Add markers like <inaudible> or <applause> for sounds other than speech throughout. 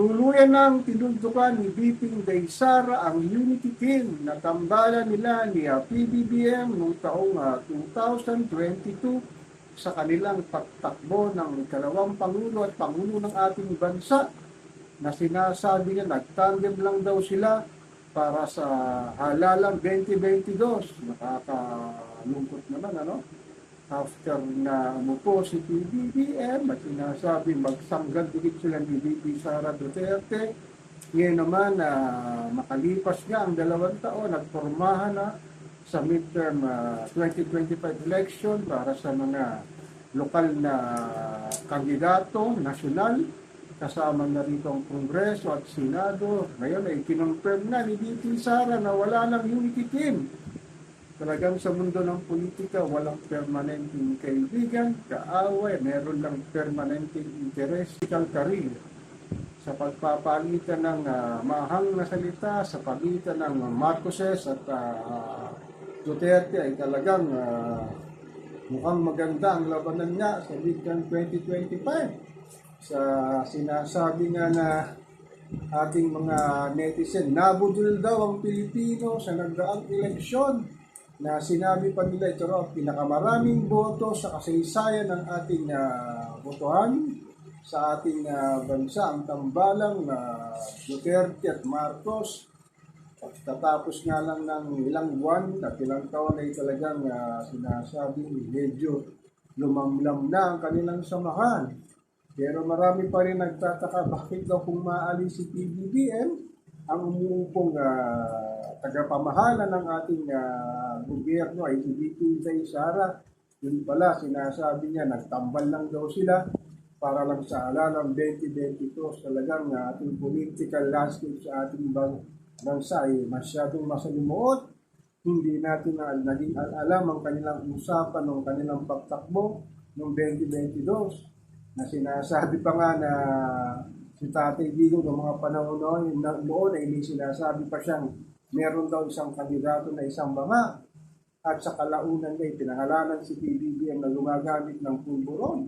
Tuluyan ng tinuntukan ni BP Daysara ang Unity Team na tambalan nila ni ah, PBBM noong taong ah, 2022 sa kanilang pagtakbo ng ikalawang Pangulo at Pangulo ng ating bansa na sinasabi niya nagtandem lang daw sila para sa halalang 2022. Nakakalungkot naman, ano? After na umupo si PBBM at sinasabi magsanggal dikit sila ni VP Sara Duterte. Ngayon naman, na makalipas nga ang dalawang taon, nagpormahan na sa midterm ah, 2025 election para sa mga lokal na kandidato, nasyonal, kasama na rito ang Kongreso at Senado. Ngayon ay kinonfirm na ni DP Sara na wala ng unity team. Talagang sa mundo ng politika, walang permanenteng kaibigan, kaaway, meron lang permanenteng interes, political career. Sa pagpapalitan ng ah, mahang na salita, sa pagitan ng Marcoses at ah, Duterte ay talagang ah, mukhang maganda ang labanan niya sa midterm 2025 sa sinasabi nga na ating mga netizen, nabudol daw ang Pilipino sa nagdaang eleksyon na sinabi pa nila ito raw, pinakamaraming boto sa kasaysayan ng ating ah, botohan sa ating ah, bansa, ang tambalang na Duterte at Marcos. At tatapos nga lang ng ilang buwan at ilang taon ay talagang ah, sinasabi medyo lumamlam na ang kanilang samahan. Pero marami pa rin nagtataka <laughs> bakit daw kung maalis si PBBM ang umuupong ah, tagapamahala ng ating ah, gobyerno ay si VP Inday Sara. Yun pala, sinasabi niya, nagtambal lang daw sila para lang sa halalang 2022 talagang ah, ating political landscape sa ating bang, bansa ay masyadong masalimuot. Hindi natin na naging al- alam ang kanilang usapan ng kanilang pagtakbo noong 2022 na sinasabi pa nga na si Tatay Digo ng mga panahon noon, na, noon ay may sinasabi pa siyang meron daw isang kandidato na isang banga at sa kalaunan ay pinangalanan si PBBM na gumagamit ng pulburon.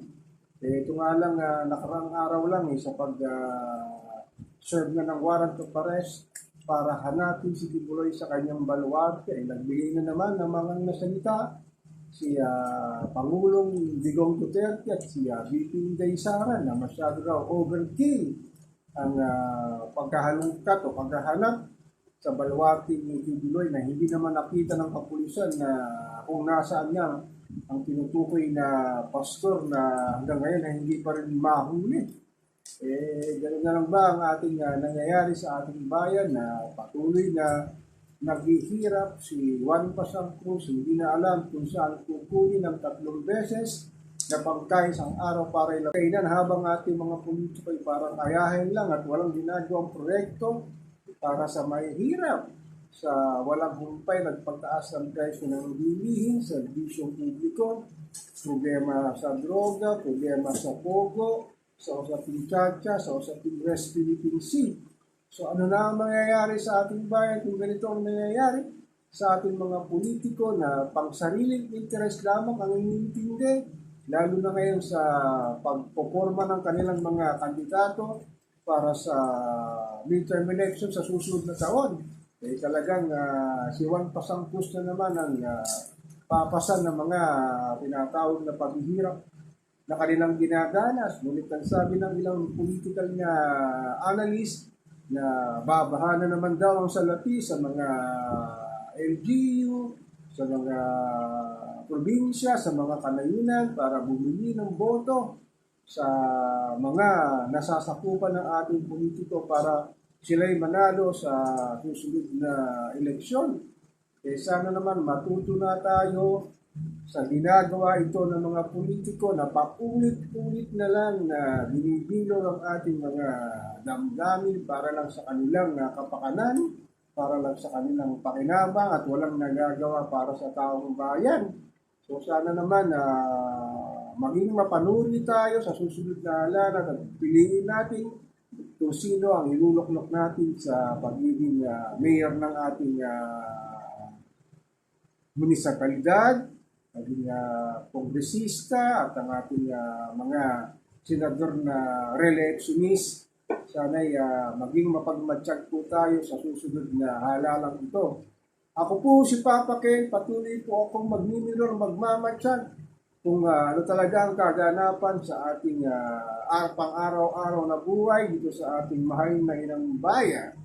Eh, ito nga lang, uh, nakarang araw lang eh, sa pag ah, serve na ng warrant of arrest para hanapin si Tibuloy sa kanyang baluarte. Ay nagbigay na naman ng mga nasalita si ah, Pangulong Digong Duterte at si uh, VP Inday Sara na masyado raw overkill ang ah, pagkahalungkat o pagkahanap sa baluarte ni Tibuloy na hindi naman nakita ng kapulisan na kung nasaan niya ang tinutukoy na pastor na hanggang ngayon ay hindi pa rin mahuli. Eh, gano'n na lang ba ang ating ah, nangyayari sa ating bayan na patuloy na naghihirap si Juan Pasang hindi na alam kung saan kukunin ng tatlong beses na pagkain sa araw para ilakainan habang ating mga politiko ay parang ayahin lang at walang ginagawang proyekto para sa mahihirap sa walang humpay nagpagtaas ng presyo ng bilihin, serbisyong publiko, problema sa droga, problema sa pogo, sa usaping tsatsya, sa usaping West Philippine Sea. So ano na ang mangyayari sa ating bayan kung ganito ang nangyayari sa ating mga politiko na pang sariling interest lamang ang inintindi, lalo na ngayon sa pagpoporma ng kanilang mga kandidato para sa midterm election sa susunod na taon. Eh talagang ah, si Juan Pasangkus na naman ang ah, papasan ng mga tinatawag na paghihirap na kanilang ginadanas. Ngunit ang sabi ng ilang political na analyst na babaha na naman daw ang salapi sa mga LGU, sa mga probinsya, sa mga kanayunan para bumili ng boto sa mga nasasakupan ng ating politiko para sila'y manalo sa susunod na eleksyon. Eh sana naman matuto na tayo sa ginagawa ito ng mga politiko na paulit-ulit na lang na binibilo ang ating mga damdamin para lang sa kanilang ah, kapakanan, para lang sa kanilang pakinabang at walang nagagawa para sa taong bayan. So sana naman na maging mapanuri tayo sa susunod na halalan at piliin natin kung sino ang iluluklok natin sa pagiging ah, mayor ng ating uh, munisipalidad, maging uh, kongresista at ang ating ah, mga senador na re-electionist Sana'y ah, maging mapagmatsyag po tayo sa susunod na halalang ito. Ako po si Papa Ken, patuloy po akong magmimirror, magmamatsyag kung ah, ano talaga ang kaganapan sa ating ah, ar- pang-araw-araw na buhay dito sa ating mahal na inang bayan.